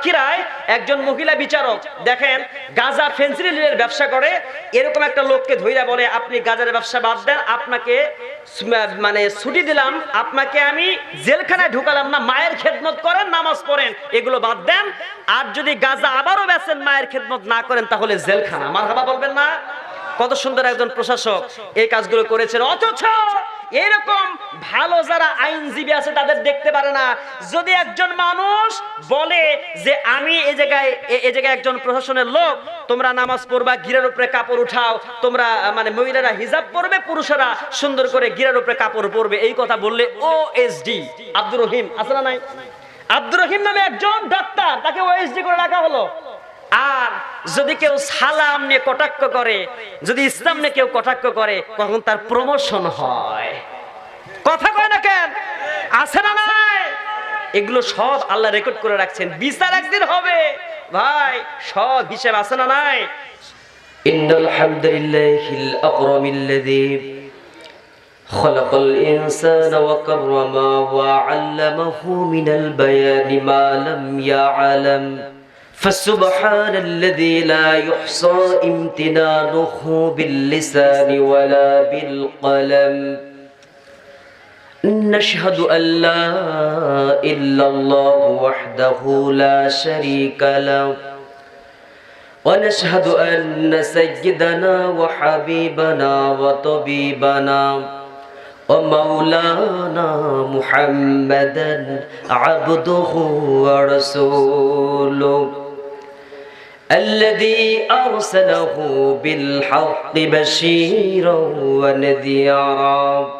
সাতক্ষীরায় একজন মহিলা বিচারক, দেখেন, গাজা ফেন্সিলের ব্যবসা করে, এরকম একটা লোককে ধইরা বলে, আপনি গাজার ব্যবসা বাদ দেন, আপনাকে মানে ছুটি দিলাম, আপনাকে আমি জেলখানায় ঢুকালাম না, মায়ের খেদমত করেন, নামাজ পড়েন, এগুলো বাদ দেন, আর যদি গাজা আবারও বেছেন মায়ের খেদমত না করেন, তাহলে জেলখানা। আমার হাবা বলবেন না? কত সুন্দর একজন প্রশাসক এই কাজগুলো করেছেন, অথচ এরকম ভালো যারা আইনজীবী আছে তাদের দেখতে পারে না। যদি একজন মানুষ বলে যে আমি এই জায়গায় এই জায়গায় একজন প্রশাসনের লোক, তোমরা নামাজ পড়বা, গিরের উপরে কাপড় উঠাও, তোমরা মানে মহিলারা হিজাব পরবে, পুরুষেরা সুন্দর করে গিরের উপরে কাপড় পরবে, এই কথা বললে O S D Abdur Rahim, আছে না নাই? আব্দুর রহিম নামে একজন ডাক্তার, তাকে ওএসডি করে রাখা হলো। আর যদি কেউ সালাম নিয়ে কটাক্ষ করে, যদি ইসলাম নিয়ে কেউ কটাক্ষ করে, তখন তার প্রমোশন হয়। কথা কয় না কেন আছে না নাই এগুলো সব আল্লাহ রেকর্ড করে রাখছেন বিচার একদিন হবে ভাই সব হিসেব আছে না নাই إن الحمد لله الأكرم الذي خلق الإنسان وكرمه وعلمه من البيان ما لم يعلم فسبحان الذي لا يحصى امتنانه باللسان ولا بالقلم نشهد أن لا إلا الله وحده لا شريك له. ونشهد أن سيدنا وحبيبنا وطبيبنا ومولانا محمدا عبده ورسوله الذي أرسله بالحق بشيرا ونذيرا.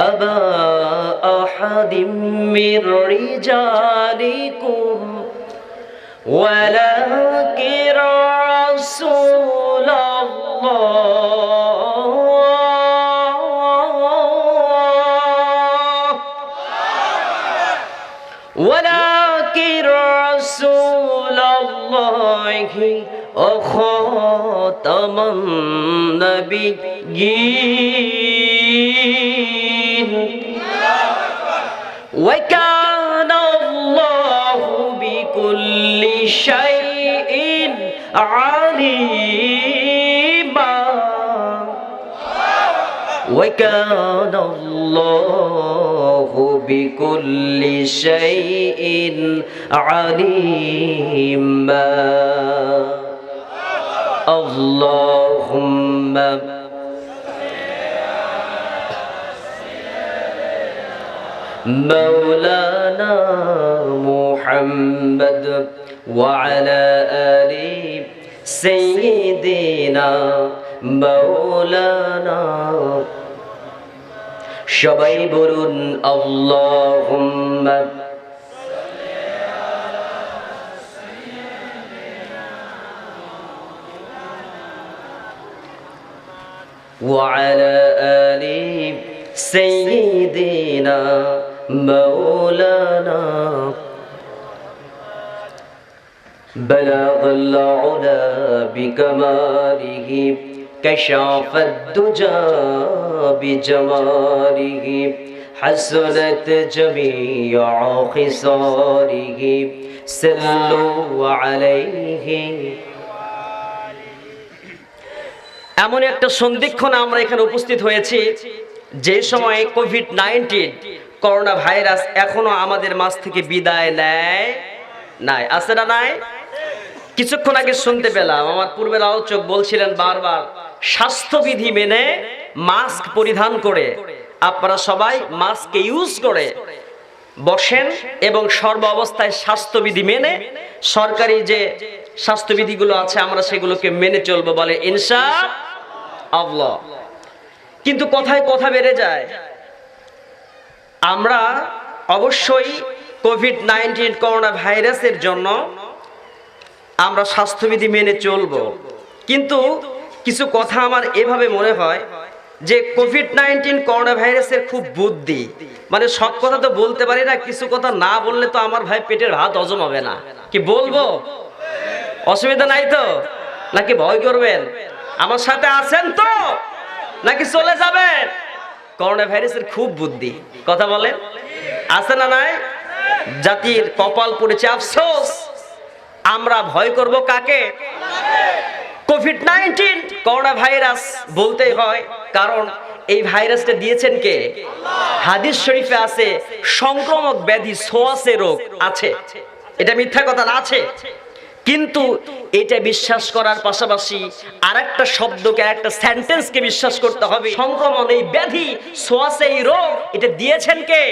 أبا أحد من رجالكم. ولكن رسول الله. ولكن رسول الله وخاتم النبيين. وكان الله بكل شيء عليما. وكان الله بكل شيء عليما. اللهم مولانا محمد وعلى آل سيدنا مولانا সবাই বলুন আল্লাহুম্মা وعلى آل سيدنا مولانا بلغ العلا بكماله كشف الدجى بجماله حسنت جميع خصاله سلوا عليه এমন একটা সন্ধিক্ষণ আমরা এখানে উপস্থিত হয়েছি যে সময় কোভিড নাইন্টিন করোনা ভাইরাস এখনও আমাদের মাঝ থেকে বিদায় নেয় নাই। আছে না নাই? কিছুক্ষণ আগে শুনতে পেলাম, আমার পূর্বের আলোচক বলছিলেন বারবার, স্বাস্থ্যবিধি মেনে মাস্ক পরিধান করে, আপনারা সবাই মাস্ক ইউজ করে বসেন এবং সর্ব অবস্থায় স্বাস্থ্যবিধি মেনে সরকারি যে স্বাস্থ্যবিধিগুলো আছে, আমরা সেগুলোকে মেনে চলবো বলে ইনশা আল্লাহ। কিন্তু কথায় কথা বেড়ে যায় আমরা অবশ্যই কোভিড নাইন্টিন করোনা ভাইরাসের জন্য আমরা স্বাস্থ্যবিধি মেনে চলবো। কিন্তু কিছু কথা আমার এভাবে মনে হয় যে কোভিড নাইন্টিন করোনা ভাইরাসের খুব বুদ্ধি। মানে সব কথা তো বলতে পারি না, কিছু কথা না বললে তো আমার ভাই পেটের ভাত হজম হবে না। কি বলব? অসুবিধা নাই তো? নাকি ভয় করবেন? আমার সাথে আছেন তো? নাকি চলে যাবেন? করোনা ভাইরাসের খুব বুদ্ধি। কথা বলেন? আছে না নাই? জাতির কপাল পড়েছে আফসোস। আমরা ভয় করব কাকে? কোভিড নাইন্টিন করোনা ভাইরাস বলতেই হয়, কারণ এই ভাইরাসটা দিয়েছেন কে? হাদিস শরীফে আছে, সংক্রমক ব্যাধি সোয়াসে রোগ আছে। এটা মিথ্যা কথা না, আছে। কিন্তু এটা বিশ্বাস করার পাশাপাশি আর একটা শব্দকে একটা সেন্টেন্সকে বিশ্বাস করতে হবে। সংক্রমণ, এই ব্যাধি, সোয়াসে, এই রোগ, এটা দিয়েছেন কে?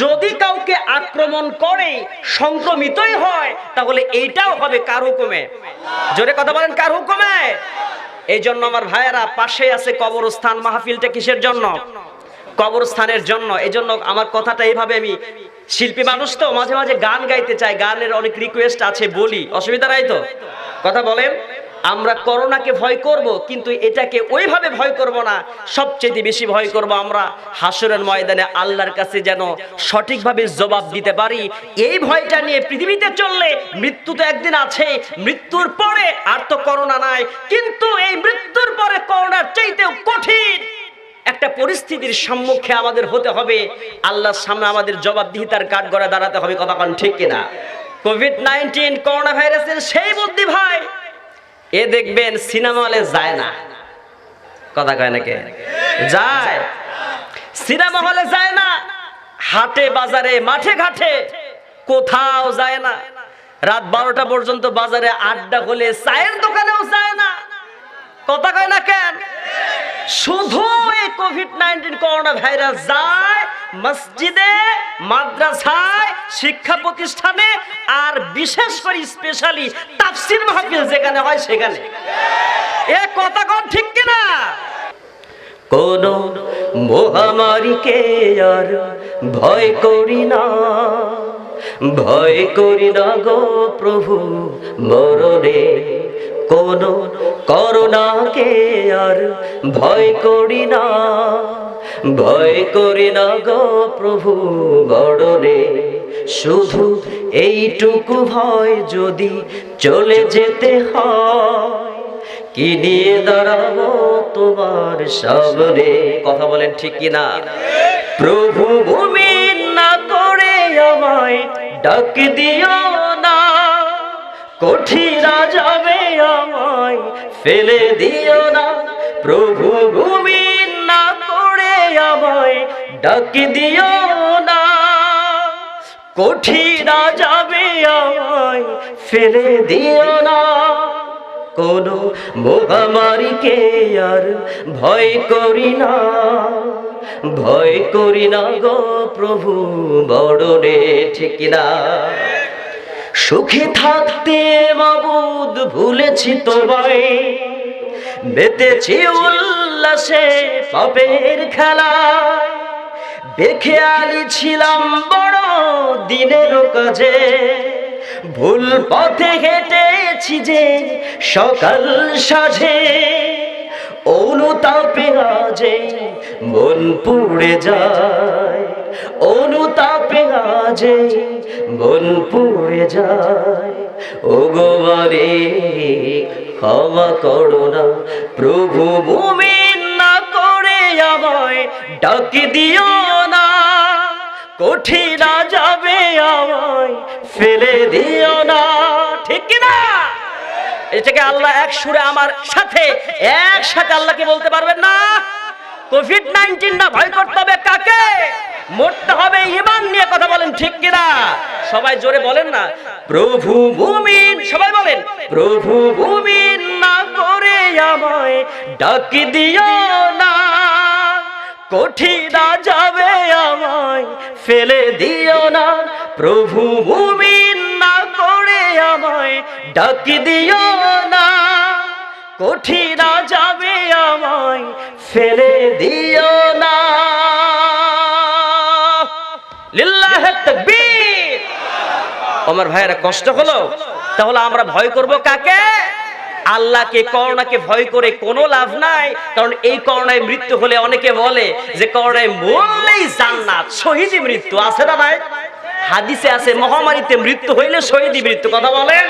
যদি কাউকে আক্রমণ করে, সংক্রমিতই হয়, তাহলে এইটাও হবে কার হুকুমে? জোরে কথা বলেন, কার হুকুমে? এই জন্য আমার ভাইয়েরা, পাশে আছে কবরস্থান, মাহফিলটা কিসের জন্য? কবরস্থানের জন্য। এই জন্য আমার কথাটা এইভাবে আমি শিল্পী মানুষ তো মাঝে মাঝে গান গাইতে চাই গানের অনেক রিকোয়েস্ট আছে বলি। অসুবিধা নাই তো? কথা বলেন, আমরা করোনাকে ভয় করব, কিন্তু এটাকে ওইভাবে ভয় করব না। সবচেয়ে বেশি ভয় করব আমরা হাসরের ময়দানে আল্লাহর কাছে যেন সঠিকভাবে জবাব দিতে পারি। এই ভয়টা নিয়ে পৃথিবীতে চললে মৃত্যু তো একদিন আছে, মৃত্যুর পরে আর তো করোনা নাই, কিন্তু এই মৃত্যুর পরে করোনার চাইতেও কঠিন। একটা পরিস্থিতির সম্মুখে আমাদের হতে হবে। আল্লাহর সামনে আমাদের জবাবদিহিতার কাঠ গড়ে দাঁড়াতে হবে, কথা কন ঠিক কিনা? কোভিড নাইন্টিন করোনা ভাইরাসের সেই বুদ্ধি ভাই, এ দেখবেন সিনেমা হলে যায় না। কথা কয় নাকি? যায়। সিনেমা হলে যায় না। হাটে, বাজারে, মাঠে ঘাটে কোথাও যায় না। রাত বারোটা পর্যন্ত বাজারে আড্ডা হলে চায়ের দোকানেও যায় না। কথা কয় না কেন? শুধু এই কোভিড নাইন্টিন করোনা ভাইরাস যায় মসজিদে, মাদ্রাসায়, শিক্ষা প্রতিষ্ঠানে আর বিশেষ করে স্পেশালি তাফসির মাহফিল যেখানে হয় সেখানে। এ কথা কোন ঠিক কিনা? কোন মহামারীকে আর ভয় করি না। ভয় করি না গো প্রভু মরণে। কোন করোনাকে আর, ভয় করি না। ভয় করি না গো প্রভু মরণে শুধু এইটুকু ভয় যদি চলে যেতে হয়, কি নিয়ে দাঁড়াবো তোমার সামনে? কথা বলেন ঠিক কিনা প্রভু ভূমি না করে আমায় ডাক দিও। কঠিরা যাবে আমায় ফেলে দিও না। প্রভু ভূমি না করে আমায় ডাক দিও না। কঠিরা যাবে আমায় ফেলে দিও না। কোন মহামারীকে আর ভয় করি না। ভয় করি না গো প্রভু বড়রে ঠিক না। সুখে থাকতে মাবুদ ভুলেছি তোমায়। বেতেছি উল্লাসে পাপের খেলায়। বেখেয়ালি ছিলাম বড় দিনের কাজে। ভুল পথে হেঁটেছি যে সকাল সাজে অনুতাপে আজে মন পুড়ে যায়। অনুতাপে আজে মন পুড়ে যায়। ও গোবারে ক্ষমা করো না। প্রভু ভূমি না করে আমায় ডাক দিও না। কঠিনা যাবে আমায় ফেলে দিও না। ঠিক না? এটাকে আল্লাহ এক সুরে আমার সাথে একসাথে আল্লাহকে বলতে পারবেন না? কোভিড নাইন্টিন না ভয় করতে হবে কাকে? মরতে হবে ইমান নিয়ে কথা বলেন ঠিক কিনা? সবাই জোরে বলেন না। প্রভু ভূমিন সবাই বলেন, প্রভু ভূমিন না করে আমায় ডাকি দিও না। কঠিনা যাবে আমায় ফেলে দিও না। প্রভু মুমিন না করে আমায় ডাকি দিও না। কঠিনা যাবে আমায় ফেলে দিও না। লিল্লাহ তাকবীর। আমার ভাইয়েরা, কষ্ট হলো? তাহলে আমরা ভয় করব কাকে? আল্লাহকে করোনাকে ভয় করে কোনো লাভ নাই। কারণ এই করোনায় মৃত্যু হলে অনেকে বলে যে করোনায় মরলেই জান্নাত শহীদি মৃত্যু। আছে না ভাই? হাদিসে আছে, মহামারীতে মৃত্যু হইলে শহীদি মৃত্যু। কথা বলেন?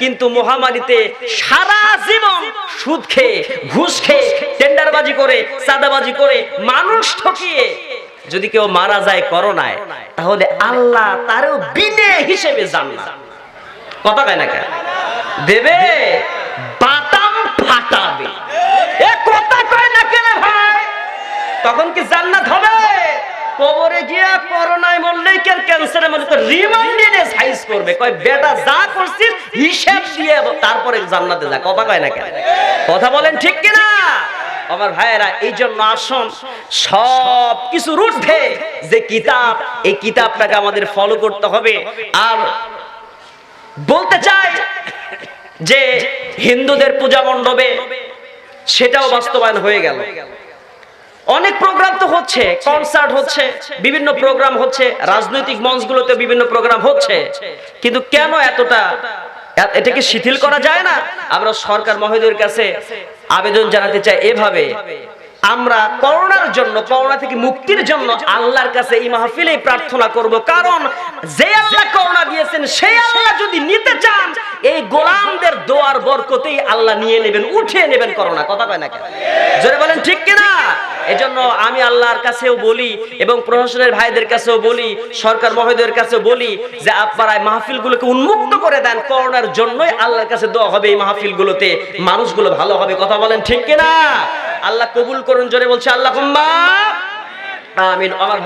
কিন্তু মহামারীতে সারা জীবন সুদ খেয়ে, ঘুষ খেয়ে, টেন্ডারবাজি করে, চাঁদাবাজি করে মানুষ ঠকিয়ে যদি কেউ মারা যায় করোনায়, তাহলে আল্লাহ তারও বিনে হিসেবে জান্নাত। কথা কয় না কেন? দেবে, বাতাম ফাটাবে। এ কথা কয় না কেন ভাই? তখন কি জান্নাত হবে? কবরে গিয়া করোনায় মরলেই কেন ক্যান্সারে মনে করে রিমান্ডে সাইজ করবে। কয়, বেটা, যা করছিস, হিসাব দিয়ে তারপরে জান্নাতে যা। কথা কয় না কেন? কথা বলেন ঠিক কিনা? আমার ভাইয়েরা এই জন্য আসুন, সব কিছু ঊর্ধ্বে যে কিতাব, এই কিতাবটাকে আমাদের ফলো করতে হবে। আর বলতে চাই যে হিন্দুদের পূজা মণ্ডপে সেটাও বাস্তবায়ন হয়ে গেল। অনেক প্রোগ্রাম তো হচ্ছে কনসার্ট হচ্ছে, বিভিন্ন প্রোগ্রাম হচ্ছে, রাজনৈতিক মঞ্চগুলোতে বিভিন্ন প্রোগ্রাম হচ্ছে। কিন্তু কেন এতটা এটাকে শিথিল করা যায় না? আমরা সরকার মহোদয়ের কাছে আবেদন জানাতে চাই এভাবে। আমরা করোনার জন্য, করোনা থেকে মুক্তির জন্য আল্লাহর কাছে এই মাহফিলে প্রার্থনা করব। কারণ যে আল্লাহ করোনা দিয়েছেন সেই আল্লাহ যদি নিতে চান, এই গোলামদের দোয়ার বরকতেই আল্লাহ নিয়ে নেবেন, উঠিয়ে নেবেন করোনা। কথা কয় না কেন? জোরে বলেন, ঠিক কিনা? এজন্য আমি আল্লাহর কাছেও বলি এবং প্রশাসনের ভাইদের কাছেও বলি, সরকার মহোদয়ের কাছেও বলি যে আপনারা মাহফিলগুলোকে উন্মুক্ত করে দেন। করোনার জন্যই আল্লাহর কাছে দোয়া হবে এই মাহফিলগুলোতে। মানুষগুলো ভালো হবে, কথা বলেন ঠিক কিনা? আল্লাহ কবুল করুন, জোরে বলছে আল্লাহ আমিন। আমার